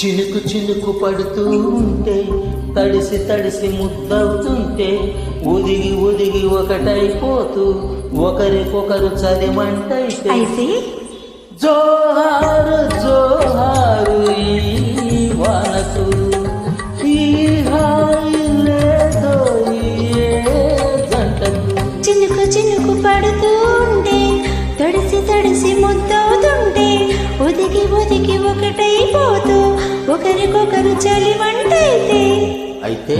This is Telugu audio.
చినుకు చినుకు పడుతూ ఉంటే తడిసి తడిసి ముద్దవుతుంటే ఒదిగి ఒదిగి ఒకటైపోతూ ఒకరికొకరు జోహారు జోహారు చినుకు పడుతూ ఉండే తడిసి తడిసి ముద్దవుతుంటే ఒదిగి ఒదిగి ఒకటైపోతూ ఒకరికొకరు చలి వంటైతే. అయితే